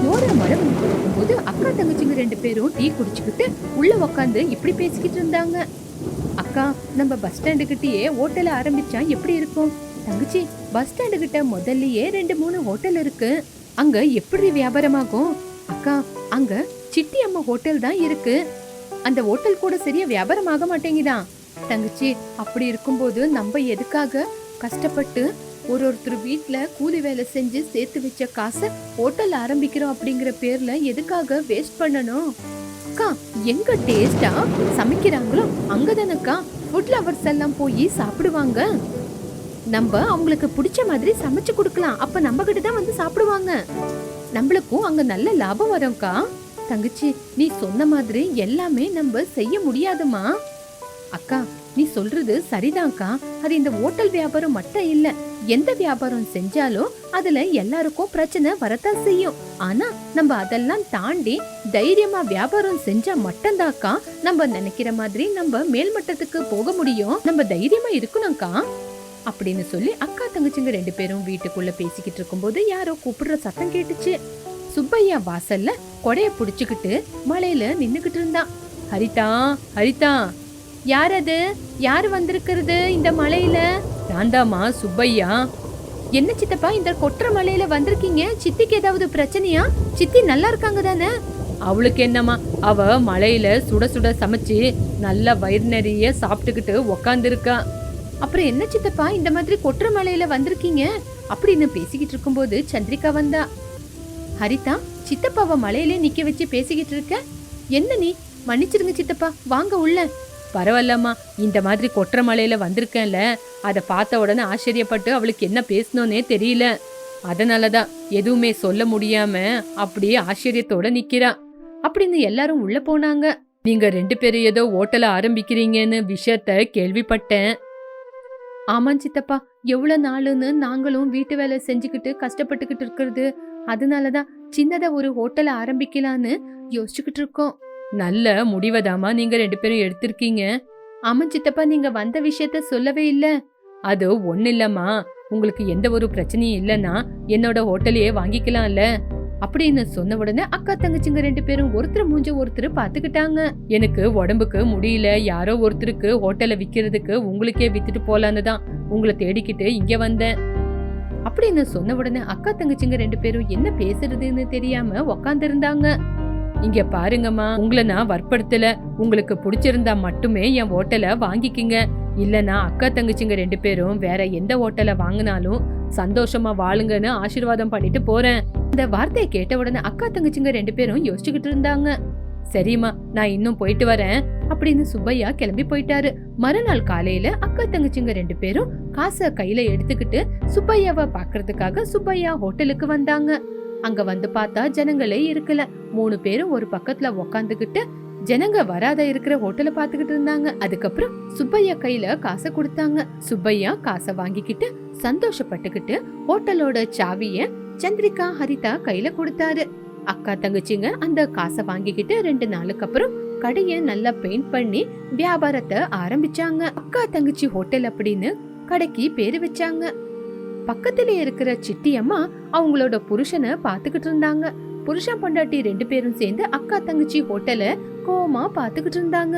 ஜோரா மரம் போது அக்கா தங்கச்சிங்க ரெண்டு பேரும் டீ குடிச்சுக்கிட்டு உள்ள உக்காந்து இப்படி பேசிக்கிட்டு இருந்தாங்க. அக்கா நம்ம பஸ் ஸ்டாண்டு கிட்டயே ஹோட்டல் ஆரம்பிச்சா எப்படி இருக்கும்? தங்கச்சி பஸ் ஸ்டாண்டு கிட்ட முதல்லயே ரெண்டு மூணு ஹோட்டல் இருக்கு. அங்க எப்படி வியாபாரமாகும்? அக்கா அங்க சிட்டி அம்மா ஹோட்டல் தான் இருக்கு. அந்த ஹோட்டல் கூட சரியா வியாபாரம் ஆக மாட்டேங்குதான். தங்கச்சி அப்படி இருக்கும்போது நம்ம எதுக்காக கஷ்டப்பட்டு ஒரு ஒருத்தர் வீட்டில் கூலி வேலை செஞ்சு சேர்த்து வச்ச காசை ஹோட்டல் ஆரம்பிக்கிறோம் அப்படிங்கிற பேர்ல எதுக்காக வேஸ்ட் பண்ணணும்? அக்கா எங்க டேஸ்டா சமைக்கிறாங்களோ அங்கதானக்கா? ஃபுட் லவர்ஸ் எல்லாம் போய் சாப்பிடுவாங்க. நம்ம அவங்களுக்கு பிடிச்ச மாதிரி சமைச்சு கொடுக்கலாம். அப்ப நம்ம கிட்ட தான் வந்து சாப்பிடுவாங்க. நம்மளுக்கும் அங்க நல்ல லாபம் வரும்க்கா. தங்கச்சி நீ சொன்ன மாதிரி எல்லாமே நம்ம செய்ய முடியாதுமா அக்கா நீ சொல்றது சரிதான்க்கா. அது இந்த ஹோட்டல் வியாபாரம் மட்டும் இல்லை. எந்த வியாபாரம் செஞ்சாலும் அதுல எல்லாருக்கும் பிரச்சனை வரத்தான் செய்யும். ஆனா நம்ம அதெல்லாம் தாண்டி தைரியமா வியாபாரம் செஞ்சா மட்டும்தாக்கா நம்ம நினைக்கிற மாதிரி நம்ம மேல்மட்டத்துக்கு போக முடியும். நம்ம தைரியமா இருக்கணும்க்கா. அப்படின்னு சொல்லி அக்கா தங்கச்சிங்க ரெண்டு பேரும் வீட்டுக்குள்ள பேசிக்கிட்டு இருக்கும்போது யாரோ கூப்பிடுற சத்தம் கேட்டுச்சு. சுப்பையா வாசல்ல கொடைய புடிச்சுக்கிட்டு மலையில நின்னுகிட்டு இருந்தான் ஹரிதா ஹரிதா. யார் அது யார் வந்திருக்கிறது இந்த மலையில? தாந்தாமா சுப்பையா. என்ன சித்தப்பா இந்த கொற்ற மலையில வந்திருக்கீங்க? சித்திக்கு ஏதாவது பிரச்சனையா? சித்தி நல்லா இருக்காங்க தானே? அவளுக்கு என்னம்மா அவ மலையில சுட சுட சமைச்சு நல்ல வயிறு நிறைய சாப்பிட்டுக்கிட்டு உக்காந்துருக்கா. அப்புறம் என்ன சித்தப்பா இந்த மாதிரி கொற்ற மலையில வந்திருக்கீங்க? அப்படின்னு பேசிக்கிட்டு இருக்கும்போது சந்திரிகா வந்தா. ஹரிதா சித்தப்பாவை மலையிலே நிக்க வச்சு பேசிக்கிட்டு இருக்க? என்ன நீ? மன்னிச்சிருங்க சித்தப்பா வாங்க உள்ள. பரவாயில்லம்மா இந்த மாதிரி கொற்ற மலையில வந்திருக்கேன்ல. அதை பார்த்த உடனே ஆச்சரியப்பட்டு அவளுக்கு என்ன பேசணும்னே தெரியல. அதனாலதான் எதுவுமே சொல்ல முடியாம அப்படியே ஆச்சரியத்தோட நிக்கிறா. அப்படின்னு எல்லாரும் உள்ள போனாங்க. நீங்க ரெண்டு பேரும் ஏதோ ஓட்டல ஆரம்பிக்கிறீங்கன்னு விஷயத்த கேள்விப்பட்டேன். ஆமாம் சித்தப்பா எவ்வளவு நாளுன்னு நாங்களும் வீட்டு வேலை செஞ்சுக்கிட்டு கஷ்டப்பட்டுக்கிட்டு இருக்கிறது. அதனாலதான் சின்னதா ஒரு ஹோட்டலை ஆரம்பிக்கலான்னு யோசிச்சுக்கிட்டு இருக்கோம். நல்ல முடிவதாமா நீங்க ரெண்டு பேரும் எடுத்திருக்கீங்க. ஆமா சித்தப்பா நீங்க வந்த விஷயத்த சொல்லவே இல்ல. அது ஒண்ணு இல்லம்மா. உங்களுக்கு எந்த ஒரு பிரச்சனையும் இல்லைன்னா என்னோட ஹோட்டலையே வாங்கிக்கலாம்ல. அப்படின்னு சொன்ன உடனே அக்கா தங்கச்சிங்க ரெண்டு பேரும் ஒருத்தர் மூஞ்ச ஒருத்தர் பாத்துக்கிட்டாங்க எனக்கு உடம்புக்கு முடியல. யாரோ ஒருத்தருக்கு ஹோட்டல விக்கிறதுக்கு உங்களுக்கே வித்துட்டு போலான்னு தான் உங்களை தேடிக்கிட்டு இங்க வந்தேன். அப்படின்னு சொன்ன உடனே அக்கா தங்கச்சிங்க ரெண்டு பேரும் என்ன பேசுறதுன்னு தெரியாம உக்காந்துருந்தாங்க. இங்க பாருங்கம்மா உங்களை நான் வற்படுத்தல உங்களுக்கு பிடிச்சிருந்தா மட்டுமே என் ஹோட்டலை வாங்கிக்கிங்க. இல்லனா அக்கா தங்கச்சிங்க ரெண்டு பேரும் வேற எந்த ஹோட்டலை வாங்கினாலும் சந்தோஷமா வாழுங்கன்னு ஆசீர்வாதம் பண்ணிட்டு போறேன். இந்த வார்த்தையை கேட்ட உடனே அக்கா தங்கச்சிங்க ரெண்டு பேரும் யோசிச்சுக்கிட்டு இருந்தாங்க. சரிம்மா நான் இன்னும் போயிட்டு வரேன் அப்படின்னு சுப்பையா கிளம்பி போயிட்டாரு. மறுநாள் காலையில அக்கா தங்கச்சிங்க ரெண்டு பேரும் காசை கையில எடுத்துக்கிட்டு சுப்பையாவை பாக்குறதுக்காக சுப்பையா ஹோட்டலுக்கு வந்தாங்க. அங்க வந்து பார்த்தா ஜனங்களே இருக்கல. மூணு பேரும் ஒரு பக்கத்துல உக்காந்துகிட்டு ஜனங்க வராத இருக்கிற ஹோட்டல பாத்துக்கிட்டு இருந்தாங்க. அதுக்கப்புறம் சுப்பையா கையில காசை கொடுத்தாங்க. சுப்பையா காசை வாங்கிக்கிட்டு சந்தோஷப்பட்டுக்கிட்டு ஹோட்டலோட சாவிய சந்திரிகா ஹரிதா கையில கொடுத்தாரு. அக்கா தங்கச்சிங்க அந்த காசை வாங்கிக்கிட்டு ரெண்டு நாளுக்கு அப்புறம் கடைய நல்லா பெயிண்ட் பண்ணி வியாபாரத்தை ஆரம்பிச்சாங்க. அக்கா தங்கச்சி ஹோட்டல் அப்படின்னு கடைக்கு பேரு வச்சாங்க. பக்கத்திலே இருக்கிற சிட்டியம்மா அவங்களோட புருஷனை பாத்துக்கிட்டு இருந்தாங்க. புருஷன் பொண்டாட்டி ரெண்டு பேரும் சேர்ந்து அக்கா தங்கச்சி ஹோட்டலை கோமா பாத்துக்கிட்டு இருந்தாங்க.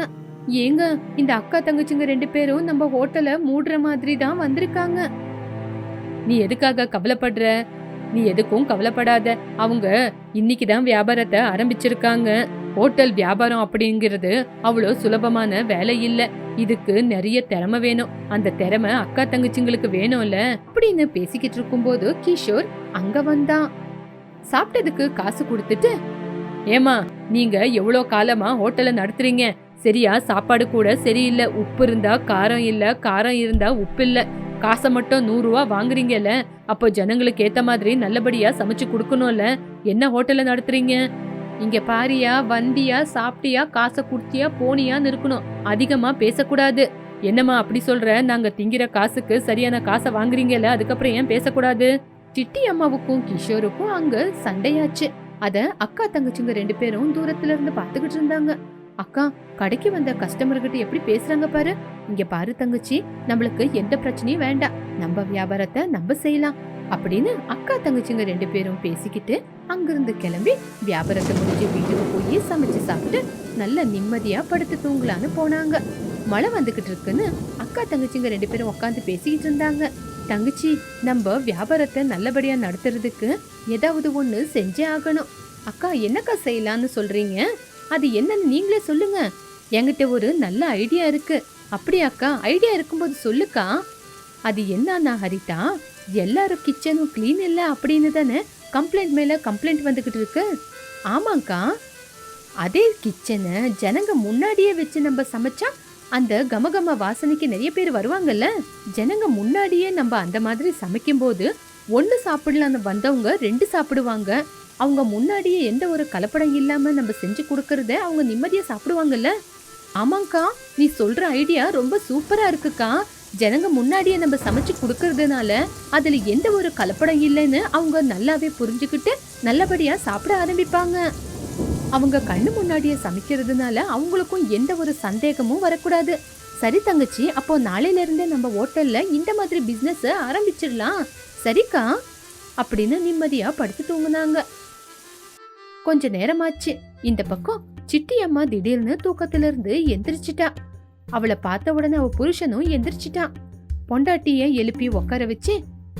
ஏங்க இந்த அக்கா தங்கச்சிங்க ரெண்டு பேரும் நம்ம ஹோட்டலை மூடுற மாதிரி தான் வந்திருக்காங்க. நீ எதுக்காக கவலைப்படுற? நீ எதுக்கும் கவலைப்படாத. அவங்க இன்னைக்கு தான் வியாபாரத்தை ஆரம்பிச்சிருக்காங்க. ஹோட்டல் வியாபாரம் அப்படிங்கிறது அவ்வளோ சுலபமான வேலை இல்லை. இதுக்கு நிறைய திறமை வேணும். அந்த திறமை அக்கா தங்கச்சிங்களுக்கு வேணும்ல? அப்படின்னு பேசிக்கிட்டு இருக்கும்போது கிஷோர் அங்க வந்தான். சாப்பிட்டதுக்கு காசு கொடுத்துட்டு ஏமா நீங்க எவ்வளோ காலமா ஹோட்டலை நடத்துறீங்க? சரியா சாப்பாடு கூட சரியில்லை. உப்பு இருந்தா காரம் இல்ல காரம் இருந்தா உப்பு இல்ல. காசை மட்டும் நூறு ரூபா வாங்குறீங்கல்ல? அப்போ ஜனங்களுக்கு ஏத்த மாதிரி நல்லபடியா சமைச்சு கொடுக்கணும்ல? என்ன ஹோட்டலை நடத்துறீங்க? இங்க பாரியா வந்தியா சாப்பிட்டியா காசை குடுத்தியா போனியான்னு இருக்கணும். அதிகமா பேசக்கூடாது. என்னம்மா அப்படி சொல்ற? நாங்க திங்கிற காசுக்கு சரியான காசை வாங்குறீங்கல்ல அதுக்கப்புறம் ஏன் பேசக்கூடாது? சிட்டி அம்மாவுக்கும் கிஷோருக்கும் அங்க சண்டையாச்சு. அத அக்கா தங்கச்சிங்க ரெண்டு பேரும் தூரத்துல இருந்து பாத்துக்கிட்டு இருந்தாங்க. அக்கா கடைக்கு வந்த கஸ்டமர்கிட்ட எப்படி பேசுறாங்க பாரு? இங்க பாரு தங்கச்சி நம்மளுக்கு எந்த பிரச்சனையும் வேண்டாம். நம்ம வியாபாரத்தை நம்ம செய்யலாம். அப்படின்னு அக்கா தங்கச்சிங்க ரெண்டு பேரும் பேசிக்கிட்டு அங்கிருந்து கிளம்பி வியாபாரத்தை முடிஞ்சு வீட்டுக்கு போய் சமைச்சு சாப்பிட்டு நல்ல நிம்மதியா படுத்து தூங்கலான்னு போனாங்க. மழை வந்துகிட்டு இருக்குன்னு அக்கா தங்கச்சிங்க ரெண்டு பேரும் உட்காந்து பேசிக்கிட்டு இருந்தாங்க. தங்கச்சி நம்ம வியாபாரத்தை நல்லபடியா நடத்துறதுக்கு ஏதாவது ஒண்ணு செஞ்சே ஆகணும். அக்கா என்னக்கா செய்யலாம்னு சொல்றீங்க? அது என்னன்னு நீங்களே சொல்லுங்க. என்கிட்ட ஒரு நல்ல ஐடியா இருக்கு. அப்படியாக்கா ஐடியா இருக்கும்போது சொல்லுக்கா. அது என்னன்னா ஹரிதா எல்லாரும் கிச்சனும் க்ளீன் இல்லை அப்படின்னு தானே கம்ப்ளைண்ட் மேலே கம்ப்ளைண்ட் வந்துக்கிட்டு இருக்கு? ஆமாங்க்கா அதே கிச்சனை ஜனங்க முன்னாடியே வச்சு நம்ம சமைச்சா அந்த கமகம வாசனைக்கு நிறைய பேர் வருவாங்கல்ல? ஜனங்க முன்னாடியே நம்ம அந்த மாதிரி சமைக்கும்போது ஒன்று சாப்பிடலான்னு வந்தவங்க ரெண்டு சாப்பிடுவாங்க. அவங்க முன்னாடியே எந்த ஒரு கலப்படம் இல்லாமல் நம்ம செஞ்சு கொடுக்கறத அவங்க நிம்மதியாக சாப்பிடுவாங்கல்ல? ஆமாங்க்கா நீ சொல்கிற ஐடியா ரொம்ப சூப்பராக இருக்குக்கா. ஜனங்க முன்னாடியே நம்ம சமைச்சு கொடுக்கறதுனால அதுல எந்த ஒரு கலப்படம் இல்லைன்னு அவங்க நல்லாவே புரிஞ்சுக்கிட்டு நல்லபடியா சாப்பிட ஆரம்பிப்பாங்க. அவங்க கண்ணு முன்னாடியே சமைக்கிறதுனால அவங்களுக்கும் எந்த ஒரு சந்தேகமும் வரக்கூடாது. சரி தங்கச்சி அப்போ நாளையில இருந்தே நம்ம ஹோட்டல்ல இந்த மாதிரி பிசினஸ் ஆரம்பிச்சிடலாம். சரிக்கா? அப்படின்னு நிம்மதியா படுத்து தூங்குனாங்க. கொஞ்ச நேரமாச்சு. இந்த பக்கம் சிட்டி அம்மா திடீர்னு தூக்கத்திலிருந்து எந்திரிச்சிட்டா. அவளை பார்த்த உடனே அவ புருஷனும் எந்திரிச்சிட்டான். பொண்டாட்டிய எழுப்பி உட்கார வச்சு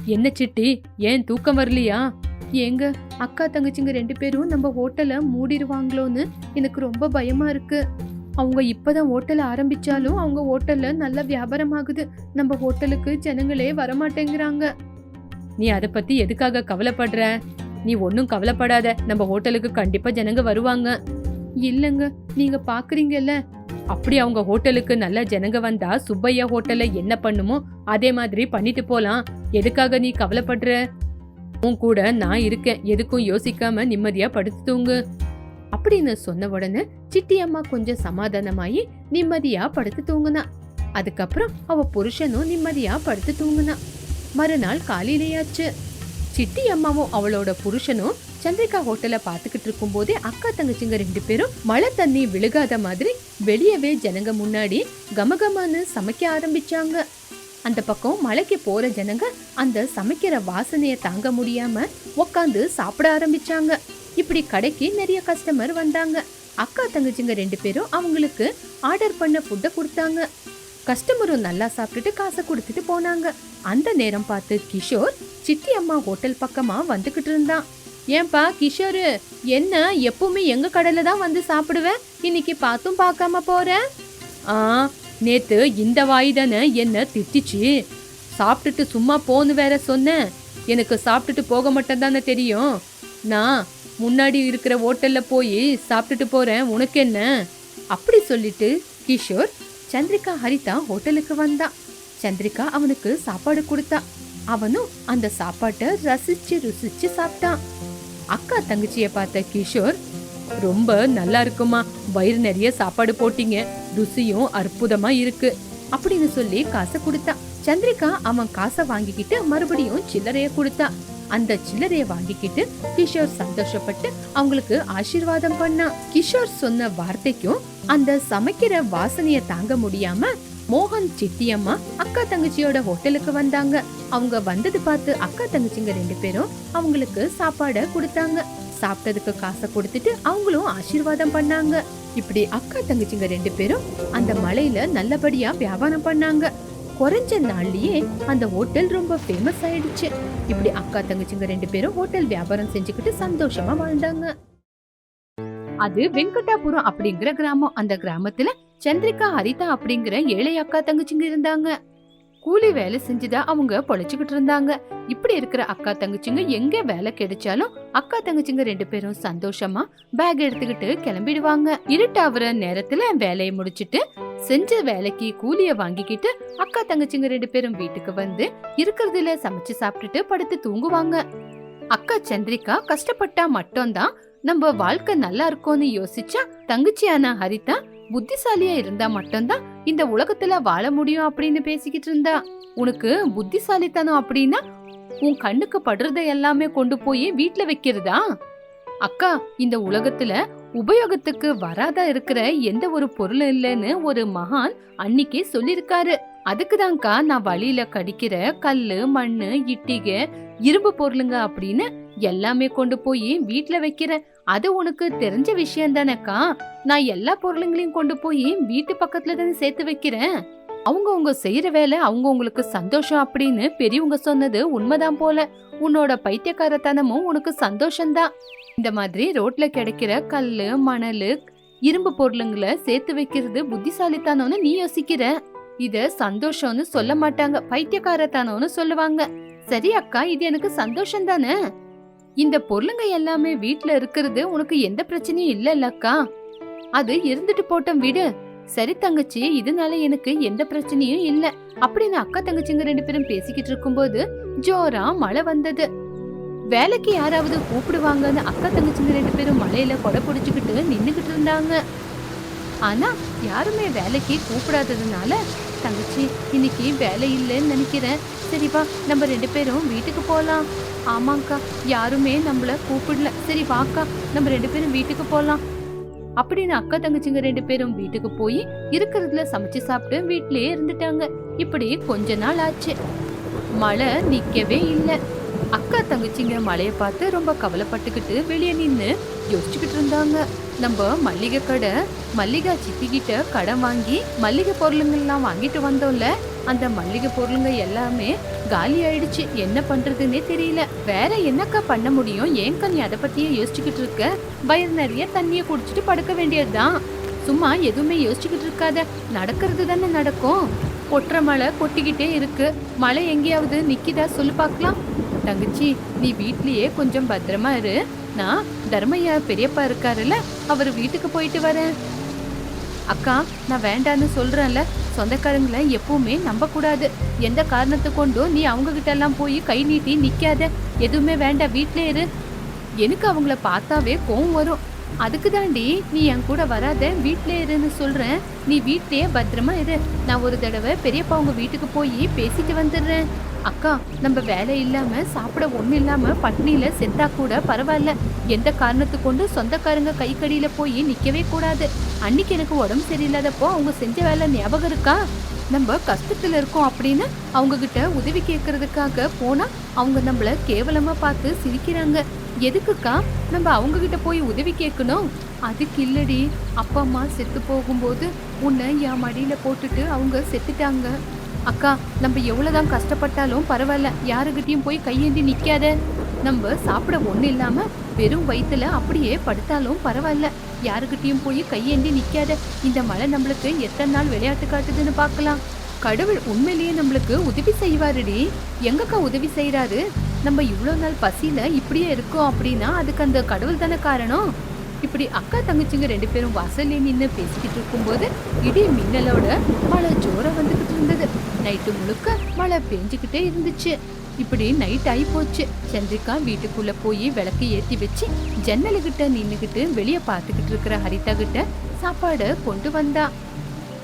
என்ன சிட்டி ஏன் தூக்கம் வரலையா? ஏங்க அக்கா தங்கச்சிங்க ரெண்டு பேரும் நம்ம ஹோட்டலை மூடிடுவாங்களோன்னு எனக்கு ரொம்ப பயமா இருக்கு. அவங்க இப்பதான் ஹோட்டலை ஆரம்பிச்சாலும் அவங்க ஹோட்டல்ல நல்ல வியாபாரம் ஆகுது நம்ம ஹோட்டலுக்கு ஜனங்களே வரமாட்டேங்கிறாங்க. நீ அதை பத்தி எதுக்காக கவலைப்படுற? நீ ஒன்றும் கவலைப்படாத. நம்ம ஹோட்டலுக்கு கண்டிப்பா ஜனங்க வருவாங்க. இல்லைங்க நீங்க பாக்குறீங்கல்ல. அப்படி அவங்க ஹோட்டலுக்கு நல்ல ஜனங்க வந்தா சுப்பையா ஹோட்டல்ல என்ன பண்ணுமோ அதே மாதிரி பண்ணிட்டு போலாம். எதுக்காக நீ கவலைப்படுற? உன் கூட நான் இருக்கேன். எதுக்கும் யோசிக்காம நிம்மதியா படுத்து தூங்கு. அப்படின்னு சொன்ன உடனே சிட்டி அம்மா கொஞ்சம் சமாதானமாயி நிம்மதியா படுத்து தூங்குனா. அதுக்கப்புறம் அவ புருஷனும் நிம்மதியா படுத்து தூங்குனா. மறுநாள் காலையிலேயாச்சு. சிட்டி அம்மாவும் அவளோட புருஷனும் சந்திரிகா ஹோட்டலை பார்த்துக்கிட்டு இருக்கும் போதே அக்கா தங்கச்சிங்க ரெண்டு பேரும் மழை தண்ணி விழுகாத மாதிரி வெளியவே ஜனங்க முன்னாடி கமகமான்னு சமைக்க ஆரம்பிச்சாங்க. அந்த பக்கம் மலைக்கு போற ஜனங்க அந்த சமைக்கிற வாசனையை தாங்க முடியாம உக்காந்து சாப்பிட ஆரம்பிச்சாங்க. இப்படி கடைக்கு நிறைய கஸ்டமர் வந்தாங்க. அக்கா தங்கச்சிங்க ரெண்டு பேரும் அவங்களுக்கு ஆர்டர் பண்ண ஃபுட்டை கொடுத்தாங்க. கஸ்டமரும் நல்லா சாப்பிட்டுட்டு காசை கொடுத்துட்டு போனாங்க. அந்த நேரம் பார்த்து கிஷோர் சித்தி அம்மா ஹோட்டல் பக்கமா வந்துகிட்டு இருந்தான். ஏன்பா கிஷோரு என்ன எப்பவுமே எங்க கடையில தான் வந்து சாப்பிடுவேன் இன்னைக்கு பார்த்தும் பார்க்காம போற? ஆ நேத்து இந்த வாய் தானே என்ன திட்டிச்சு? சாப்பிட்டுட்டு சும்மா போன்னு வேற சொன்னேன் எனக்கு சாப்பிட்டுட்டு போக மட்டும் தானே தெரியும். நான் முன்னாடி இருக்கிற ஹோட்டல்ல போய் சாப்பிட்டுட்டு போறேன் உனக்கு என்ன? அப்படி சொல்லிட்டு கிஷோர் சந்திரிகா ஹரிதா ஹோட்டலுக்கு வந்தான் சந்திரிகா அவனுக்கு சாப்பாடு கொடுத்தா. அவனும் அந்த சாப்பாட்டை ரசிச்சு ருசிச்சு சாப்பிட்டான். அக்கா தங்கச்சிய பார்த்த கிஷோர் ரொம்ப நல்லா இருக்குமா வயிறு நிறைய சாப்பாடு போட்டீங்க ருசியும் அற்புதமா இருக்கு அப்படின்னு சொல்லி காசை கொடுத்தா. சந்திரிகா அவன் காசை வாங்கிக்கிட்டு மறுபடியும் சில்லறைய கொடுத்தா. அந்த சில்லறைய வாங்கிக்கிட்டு கிஷோர் சந்தோஷப்பட்டு அவங்களுக்கு ஆசீர்வாதம் பண்ணா. கிஷோர் சொன்ன வார்த்தைக்கும் அந்த சமைக்கிற வாசனைய தாங்க முடியாம மோகன் சித்தியம்மா அக்கா தங்கச்சியோட ஹோட்டலுக்கு வந்தாங்க. அவங்க வந்தது பார்த்து அக்கா தங்கச்சிங்க ரெண்டு பேரும் அவங்களுக்கு சாப்பாடை கொடுத்தாங்க. சாப்பிட்டதுக்கு காசை கொடுத்துட்டு அவங்களும் ஆசீர்வாதம் பண்ணாங்க. இப்படி அக்கா தங்கச்சிங்க ரெண்டு பேரும் அந்த மலையில நல்லபடியா வியாபாரம் பண்ணாங்க. குறைஞ்ச நாள்லயே அந்த ஹோட்டல் ரொம்ப ஃபேமஸ் ஆயிடுச்சு. இப்படி அக்கா தங்கச்சிங்க ரெண்டு பேரும் ஹோட்டல் வியாபாரம் செஞ்சுக்கிட்டு சந்தோஷமா வாழ்ந்தாங்க. அது வெங்கடாபுரம் அப்படிங்கிற கிராமம். அந்த கிராமத்துல சந்திரிகா ஹரிதா அப்படிங்கிற ஏழை அக்கா தங்கச்சிங்க இருந்தாங்க. கூலி வேலை செஞ்சுதான் அவங்க பொழைச்சுக்கிட்டு இருந்தாங்க. இப்படி இருக்கிற அக்கா தங்கச்சிங்க எங்க வேலை கிடைச்சாலும் அக்கா தங்கச்சிங்க ரெண்டு பேரும் சந்தோஷமா பேக் எடுத்துக்கிட்டு கிளம்பிடுவாங்க. இருட்டாவற நேரத்துல வேலையை முடிச்சிட்டு செஞ்ச வேலைக்கு கூலிய வாங்கிக்கிட்டு அக்கா தங்கச்சிங்க ரெண்டு பேரும் வீட்டுக்கு வந்து இருக்கிறதுல சமைச்சு சாப்பிட்டுட்டு படுத்து தூங்குவாங்க. அக்கா சந்திரிகா கஷ்டப்பட்டா மட்டும்தான் நம்ம வாழ்க்கை நல்லா இருக்கும்னு யோசிச்சா தங்கச்சியான ஹரிதா புத்திசாலியா இருந்தா மட்டும்தான் இந்த உலகத்துல வாழ முடியும் அப்படின்னு பேசிக்கிட்டு இருந்தா. உனக்கு புத்திசாலித்தனம் அப்படின்னா உன் கண்ணுக்கு படுறத எல்லாமே கொண்டு போய் வீட்ல வைக்கிறதா? அக்கா இந்த உலகத்துல உபயோகத்துக்கு வராதா இருக்கிற எந்த ஒரு பொருளும் இல்லைன்னு ஒரு மகான் அன்னைக்கே சொல்லிருக்காரு அதுக்குதான்க்கா நான் வழியில கடிக்கிற கல்லு மண்ணு இட்டிகை இரும்பு பொருளுங்க அப்படின்னு எல்லாமே கொண்டு போய் வீட்டுல வைக்கிறேன். அது உனக்கு தெரிஞ்ச விஷயம் தானேக்கா? நான் எல்லா பொருளுங்களையும் கொண்டு போய் வீட்டு பக்கத்துல தானே சேர்த்து வைக்கிறேன். அவங்க உங்க செய்யற வேலை அவங்க உங்களுக்கு சந்தோஷம் அப்படின்னு பெரியவங்க சொன்னது உண்மைதான் போல. உன்னோட பைத்தியக்காரத்தனமும் உனக்கு சந்தோஷம்தான். இந்த மாதிரி ரோட்ல கிடைக்கிற கல்லு மணல் இரும்பு பொருளுங்களை சேர்த்து வைக்கிறது புத்திசாலித்தனம்னு நீ யோசிக்கிற. இத சந்தோஷம்னு சொல்ல மாட்டாங்க. பைத்தியக்காரத்தனம்னு சொல்லுவாங்க. சரி அக்கா இது எனக்கு சந்தோஷம் தானே? இந்த பொருளுங்க எல்லாமே வீட்ல இருக்கிறது உனக்கு எந்த பிரச்சனையும் இல்ல அது இருந்துட்டு போட்டோம் விடு. சரி தங்கச்சி இதனால எனக்கு எந்த பிரச்சனையும் இல்ல. அப்படின்னு அக்கா தங்கச்சிங்க ரெண்டு பேரும் பேசிக்கிட்டு இருக்கும்போது ஜோரா மழை வந்தது. வேலைக்கு யாராவது கூப்பிடுவாங்கன்னு அக்கா தங்கச்சிங்க ரெண்டு பேரும் மழையில கொடை பிடிச்சிக்கிட்டு நின்னுகிட்டு இருந்தாங்க. ஆனா யாருமே வேலைக்கு கூப்பிடாததுனால தங்கச்சி இன்னைக்கு வேலை இல்லைன்னு நினைக்கிறேன். சரி வா நம்ம ரெண்டு பேரும் வீட்டுக்கு போகலாம் ஆமாங்க்கா யாருமே நம்மள கூப்பிடல. சரி வாக்கா நம்ம ரெண்டு பேரும் வீட்டுக்கு போகலாம் அப்படின்னு அக்கா தங்கச்சிங்க ரெண்டு பேரும் வீட்டுக்கு போய் இருக்கிறதுல சமைச்சு சாப்பிட்டு வீட்லயே இருந்துட்டாங்க. இப்படி கொஞ்ச நாள் ஆச்சு. மழை நிக்கவே இல்லை. அக்கா தங்கச்சிங்க மழையை பார்த்து ரொம்ப கவலைப்பட்டுக்கிட்டு வெளியே நின்று யோசிச்சுக்கிட்டு இருந்தாங்க. நம்ம மல்லிகை கடை மல்லிகா சித்தி கிட்ட கடன் வாங்கி மல்லிகை பொருளுங்கள்லாம் வாங்கிட்டு வந்தோம்ல. அந்த மல்லிகை பொருளுங்க எல்லாமே காலி ஆயிடுச்சு. என்ன பண்றதுன்னே தெரியல. வேற என்னக்கா பண்ண முடியும்? ஏன்க்கா நீ அதை பத்தியே யோசிச்சுக்கிட்டு இருக்க? வயிறு நிறைய தண்ணியை குடிச்சிட்டு படுக்க வேண்டியதுதான். சும்மா எதுவுமே யோசிச்சுக்கிட்டு இருக்காத. நடக்கிறது தானே நடக்கும். கொட்டுற மழை கொட்டிக்கிட்டே இருக்கு. மழை எங்கேயாவது நிக்கிதா? சொல்லு பார்க்கலாம். தங்கச்சி நீ வீட்லயே கொஞ்சம் பத்திரமா இரு. நான் தர்மையா பெரியப்பா இருக்காருல்ல அவர் வீட்டுக்கு போயிட்டு வரேன். அக்கா நான் வேண்டான்னு சொல்றேன்ல. சொந்தக்காரங்களை எப்பவுமே நம்ப கூடாது எந்த காரணத்தை கொண்டும் நீ அவங்க கிட்ட எல்லாம் போய் கை நீட்டி நிக்காத. எதுவுமே வேண்டாம் வீட்லயே இரு. எனக்கு அவங்கள பார்த்தாவே கோவம் வரும். அதுக்கு தாண்டி நீ என் கூட வராத வீட்டிலே இருன்னு சொல்கிறேன் நீ வீட்டிலேயே பத்திரமா இரு. நான் ஒரு தடவை பெரியப்பா உங்கள் வீட்டுக்கு போய் பேசிட்டு வந்துடுறேன். அக்கா நம்ம வேலை இல்லாமல் சாப்பிட ஒன்றும் இல்லாமல் பட்னியில் செத்தா கூட பரவாயில்ல. எந்த காரணத்து கொண்டு சொந்தக்காரங்க கை கடியில் போய் நிற்கவே கூடாது. அன்னைக்கு எனக்கு உடம்பு சரியில்லாதப்போ அவங்க செஞ்ச வேலை ஞாபகம் இருக்கா? நம்ம கஷ்டத்தில் இருக்கோம் அப்படின்னு அவங்க கிட்ட உதவி கேட்கறதுக்காக போனா அவங்க நம்மள கேவலமா பார்த்து சிரிக்கிறாங்க. எதுக்குக்கா? நம்ம அவங்க கிட்ட போய் உதவி கேட்கணும். அதுக்கு இல்லடி. அப்பா அம்மா செத்து போகும்போது உன்னை என் மடியில் போட்டுட்டு அவங்க செத்துட்டாங்க. அக்கா நம்ம எவ்வளோதான் கஷ்டப்பட்டாலும் பரவாயில்ல. யாருக்கிட்டையும் போய் கையேந்தி நிற்காத நம்ம சாப்பிட ஒன்றும் இல்லாமல் வெறும் வயிற்றுல அப்படியே படுத்தாலும் பரவாயில்ல. யாருக்கிட்டையும் போய் கையேந்தி நிற்காத இந்த மழை நம்மளுக்கு எத்தனை நாள் விளையாட்டு காட்டுதுன்னு பார்க்கலாம். கடவுள் உண்மையிலேயே நம்மளுக்கு உதவி செய்வாருடி. எங்கக்கா உதவி செய்யறாரு நம்ம இவ்வளோ நாள் பசியில் இப்படியே இருக்கோம் அப்படின்னா அதுக்கு அந்த கடவுள் தானே காரணம்? இப்படி அக்கா தங்கச்சிங்க ரெண்டு பேரும் வாசல்லே நின்று பேசிக்கிட்டு இருக்கும்போது இடி மின்னலோட மழை ஜோரா வந்துக்கிட்டு இருந்தது. நைட்டு முழுக்க மழை பெஞ்சுக்கிட்டே இருந்துச்சு. இப்படி நைட் ஆகி போச்சு. சந்திரிகா வீட்டுக்குள்ள போய் விளக்கு ஏற்றி வச்சு ஜன்னலுக்கிட்ட நின்றுக்கிட்டு வெளியே பார்த்துக்கிட்டு இருக்கிற ஹரிதா கிட்ட சாப்பாடு கொண்டு வந்தா.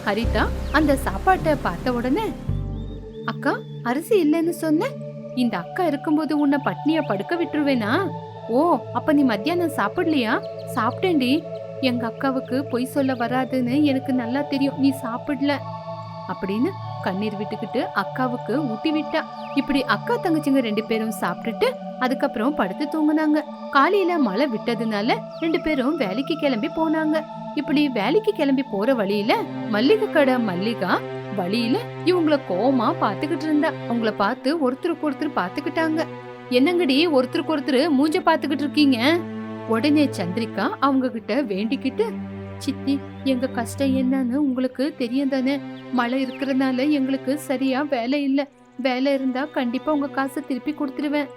ஹரிதா அந்த சாப்பாட்டை பார்த்த உடனே அக்கா அரிசி இல்லைன்னு சொன்ன? இந்த அக்கா இருக்கும்போது உன்னை பட்னியா படுக்க விட்டுருவேனா? ஓ அப்ப நீ மத்தியானம் சாப்பிடலையா? சாப்பிட்டேன்டி. எங்க அக்காவுக்கு பொய் சொல்ல வராதுன்னு எனக்கு நல்லா தெரியும். நீ சாப்பிடல. அப்படின்னு கண்ணீர் விட்டுக்கிட்டு அக்காவுக்கு ஊட்டி விட்டா. இப்படி அக்கா தங்கச்சிங்க ரெண்டு பேரும் சாப்பிட்டுட்டு அதுக்கப்புறம் படுத்து தூங்குனாங்க. காலையில மழை விட்டதுனால ரெண்டு பேரும் வேலைக்கு கிளம்பி போனாங்க. இப்படி வேலைக்கு கிளம்பி போற வழியில மல்லிகை கடை மல்லிகா வழியில இவங்கள கோவமா பாத்துக்கிட்டு இருந்தா. அவங்கள பார்த்து ஒருத்தருக்கு ஒருத்தர் பாத்துக்கிட்டாங்க என்னங்கடி ஒருத்தருக்கு ஒருத்தர் மூஞ்ச பாத்துக்கிட்டு இருக்கீங்க? உடனே சந்திரிகா அவங்க கிட்ட வேண்டிக்கிட்டு சித்தி எங்க கஷ்டம் என்னன்னு உங்களுக்கு தெரியும் தானே? மழை இருக்கிறதுனால எங்களுக்கு சரியா வேலை இல்ல. வேலை இருந்தா கண்டிப்பா உங்க காசை திருப்பி கொடுத்துருவேன்.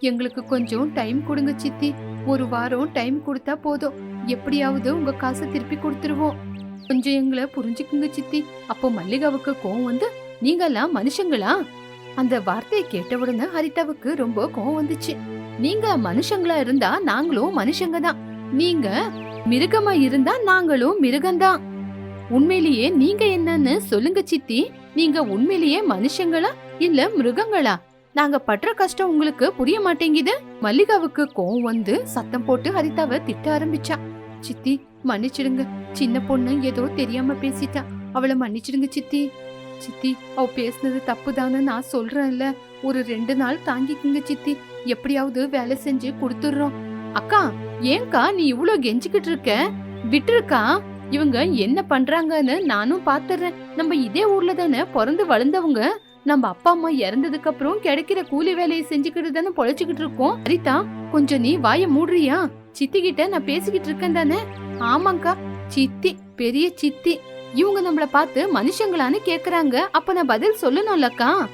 எங்களுக்கு கொஞ்சம் டைம் கொடுங்க சித்தி. ஒரு வாரம் டைம் கொடுத்தா போதும். எப்படியாவது உங்க காசை திருப்பி கொடுத்துருவோம். கொஞ்சம் எங்களை புரிஞ்சுக்குங்க சித்தி. அப்போ மல்லிகாவுக்கு கோவம் வந்து நீங்கெல்லாம் மனுஷங்களா? அந்த வார்த்தையை கேட்ட உடனே ஹரிதாவுக்கு ரொம்ப கோவம் வந்துச்சு. நீங்க மனுஷங்களா இருந்தா நாங்களும் மனுஷங்க தான். நீங்க மிருகமா இருந்தா நாங்களும் மிருகம்தான் உண்மையிலேயே நீங்க என்னன்னு சொல்லுங்க சித்தி. நீங்க உண்மையிலேயே மனுஷங்களா இல்ல மிருகங்களா? நாங்க படுற கஷ்டம் உங்களுக்கு புரிய மாட்டேங்குது. மல்லிகாவுக்கு கோவம் வந்து சத்தம் போட்டு ஹரிதாவை திட்ட ஆரம்பிச்சா சித்தி மன்னிச்சிடுங்க. சின்ன பொண்ணு ஏதோ தெரியாம பேசிட்டா. அவளை மன்னிச்சிடுங்க சித்தி. சித்தி அவ பேசுனது தப்புதான்னு நான் சொல்றேன்ல. ஒரு ரெண்டு நாள் தாங்கிக்குங்க சித்தி. எப்படியாவது வேலை செஞ்சு கொடுத்துடுறோம். அக்கா ஏங்கா நீ இவ்ளோ கெஞ்சிக்கிட்டு இருக்க? விட்டுருக்கா? இவங்க என்ன பண்றாங்கன்னு நானும் பாத்துறேன். நம்ம இதே ஊர்ல தானே பிறந்து வளர்ந்தவங்க. நம்ம அப்பா அம்மா இறந்ததுக்கு அப்புறம் கிடைக்கிற கூலி வேலையை செஞ்சுக்கிட்டு தானே பொழைச்சுக்கிட்டு இருக்கோம். சரிதா கொஞ்சம் நீ வாய மூடுறியா? சித்தி கிட்ட நான் பேசிக்கிட்டு இருக்கேன் தானே? ஆமாங்கா. சித்தி பெரிய சித்தி. இவங்க நம்மள பார்த்து மனுஷங்களான்னு கேக்குறாங்க. அப்ப நான் பதில் சொல்லணும்லக்கா.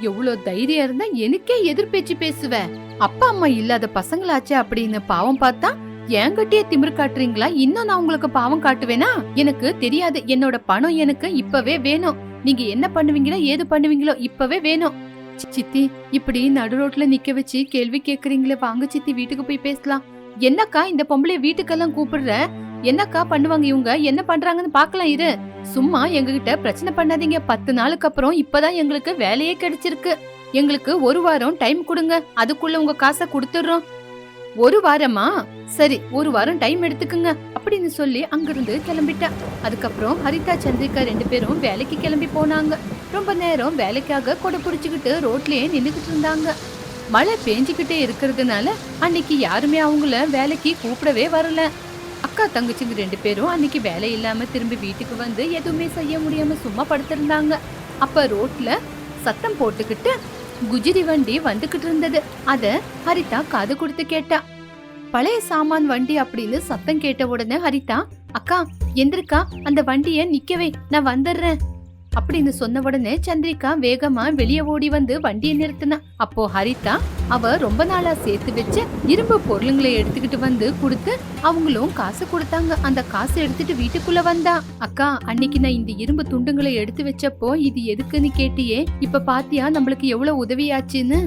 எவ்வளவு தைரியம் இருந்தா எனக்கே எதிர்பேச்சு பேசுவேன் அப்பா அம்மா இல்லாத பசங்களாச்சே அப்படின்னு பாவம் பார்த்தா என்கிட்டயே திமிரு காட்டுறீங்களா? இன்னும் நான் உங்களுக்கு பாவம் காட்டுவேனா? எனக்கு தெரியாது. என்னோட பணம் எனக்கு இப்பவே வேணும். நீங்க என்ன பண்ணுவீங்களோ ஏது பண்ணுவீங்களோ இப்பவே வேணும். சித்தி இப்படி நடு ரோட்ல நிக்க வச்சு கேள்வி கேக்குறீங்களே வாங்க சித்தி வீட்டுக்கு போய் பேசலாம். என்னக்கா இந்த பொம்பளைய வீட்டுக்கெல்லாம் கூப்பிடுற? என்னக்கா பண்ணுவாங்க இவங்க? என்ன பண்றாங்கன்னு பாக்கலாம் இரு. சும்மா எங்ககிட்ட பிரச்சனை பண்ணாதீங்க. பத்து நாளுக்கு அப்புறம் இப்பதான் எங்களுக்கு வேலையே கிடைச்சிருக்கு. எங்களுக்கு ஒரு வாரம் டைம் கொடுங்க. அதுக்குள்ள உங்க காசை கொடுத்துடுறோம். ஒரு வாரமா? சரி ஒரு வாரம் டைம் எடுத்துக்குங்க அப்படின்னு சொல்லி அங்கிருந்து கிளம்பிட்டா. அதுக்கப்புறம் ஹரிதா சந்திரிகா ரெண்டு பேரும் வேலைக்கு கிளம்பி போனாங்க. ரொம்ப நேரம் வேலைக்காக கொடை பிடிச்சிக்கிட்டு ரோட்லயே நின்றுக்கிட்டு இருந்தாங்க. மழை பேஞ்சுக்கிட்டே இருக்கிறதுனால அன்னைக்கு யாருமே அவங்கள வேலைக்கு கூப்பிடவே வரல. அக்கா தங்கச்சிங்க ரெண்டு பேரும் அன்னைக்கு வேலை இல்லாம திரும்பி வீட்டுக்கு வந்து எதுவுமே செய்ய முடியாம சும்மா படுத்திருந்தாங்க. அப்ப ரோட்ல சத்தம் போட்டுக்கிட்டு குஜிரி வண்டி வந்துகிட்டு இருந்தது. அத ஹரிதா காது கொடுத்து கேட்டா. பழைய சாமான் வண்டி அப்படின்னு சத்தம் கேட்ட உடனே ஹரிதா அக்கா எந்திருக்கா அந்த வண்டிய நிக்கவே நான் வந்துடுறேன் அப்படின்னு சொன்ன உடனே சந்திரிகா வேகமா வெளியே ஓடி வந்து வண்டியை நிறுத்தினா. அப்போ ஹரிதா அவ ரொம்ப நாளா சேர்த்து வச்ச இரும்பு பொருளுங்களை எடுத்துக்கிட்டு வந்து கொடுத்து அவங்களும் காசு கொடுத்தாங்க. அந்த காசு எடுத்துட்டு வீட்டுக்குள்ள வந்தா. அக்கா அன்னைக்கு நான் இந்த இரும்பு துண்டுங்களை எடுத்து வச்சப்போ இது எதுக்குன்னு கேட்டியே? இப்ப பாத்தியா நம்மளுக்கு எவ்வளவு உதவியாச்சுன்னு?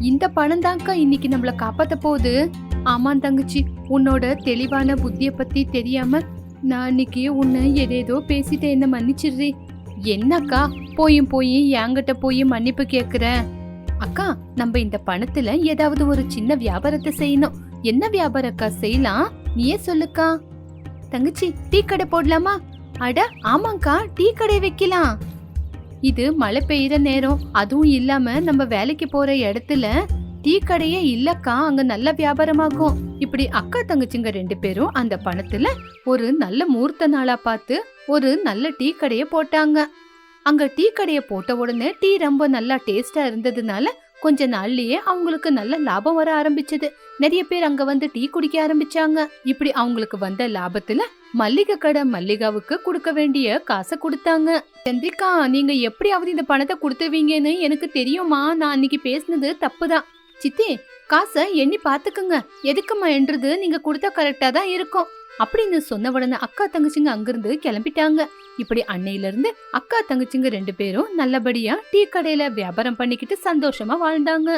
இந்த பணம் தான்க்கா இன்னைக்கு நம்மள காப்பாத்த போகுது. ஆமா தங்கச்சி உன்னோட தெளிவான புத்திய பத்தி தெரியாம நான் அன்னைக்கு உன்னை ஏதேதோ பேசிட்டேன். என்ன மன்னிச்சிடுறேன் என்னக்கா போயும் போய் என்கிட்ட போய் மன்னிப்பு கேக்குற அக்கா நம்ம இந்த பணத்துல ஏதாவது ஒரு சின்ன வியாபாரத்தை செய்யணும். என்ன வியாபாரக்கா செய்யலாம்? நீயே சொல்லுக்கா. தங்கச்சி டீ கடை போடலாமா? அட ஆமாங்கா டீ கடை வைக்கலாம். இது மழை பெய்யுற நேரம். அதுவும் இல்லாம நம்ம வேலைக்கு போற இடத்துல டீ கடையே இல்லக்கா அங்க நல்ல வியாபாரமாகும். இப்படி அக்கா தங்கச்சிங்க ரெண்டு பேரும் அந்த பணத்துல ஒரு நல்ல முகூர்த்த நாளா பார்த்து ஒரு நல்ல டீ கடைய போட்டாங்க. அங்க டீ கடைய போட்ட உடனே டீ ரொம்ப நல்லா டேஸ்டா இருந்ததுனால கொஞ்ச நாள்லயே அவங்களுக்கு நல்ல லாபம் வர ஆரம்பிச்சது. நிறைய பேர் அங்க வந்து டீ குடிக்க ஆரம்பிச்சாங்க. இப்படி அவங்களுக்கு வந்த லாபத்துல மல்லிகை கடை மல்லிகாவுக்கு கொடுக்க வேண்டிய காசை கொடுத்தாங்க. சந்திரிகா நீங்க எப்படியாவது இந்த பணத்தை கொடுத்துவீங்கன்னு எனக்கு தெரியுமா? நான் அன்னைக்கு பேசினது தப்புதான். சித்தி காசை எண்ணி பாத்துக்குங்க. எதுக்குமா என்றது நீங்க கொடுத்தா கரெக்டா தான் இருக்கும். அப்படின்னு சொன்ன உடனே அக்கா தங்கச்சிங்க அங்கிருந்து கிளம்பிட்டாங்க. இப்படி அன்னையில இருந்து அக்கா தங்கச்சிங்க ரெண்டு பேரும் நல்லபடியா டீ கடையில வியாபாரம் பண்ணிக்கிட்டு சந்தோஷமா வாழ்ந்தாங்க.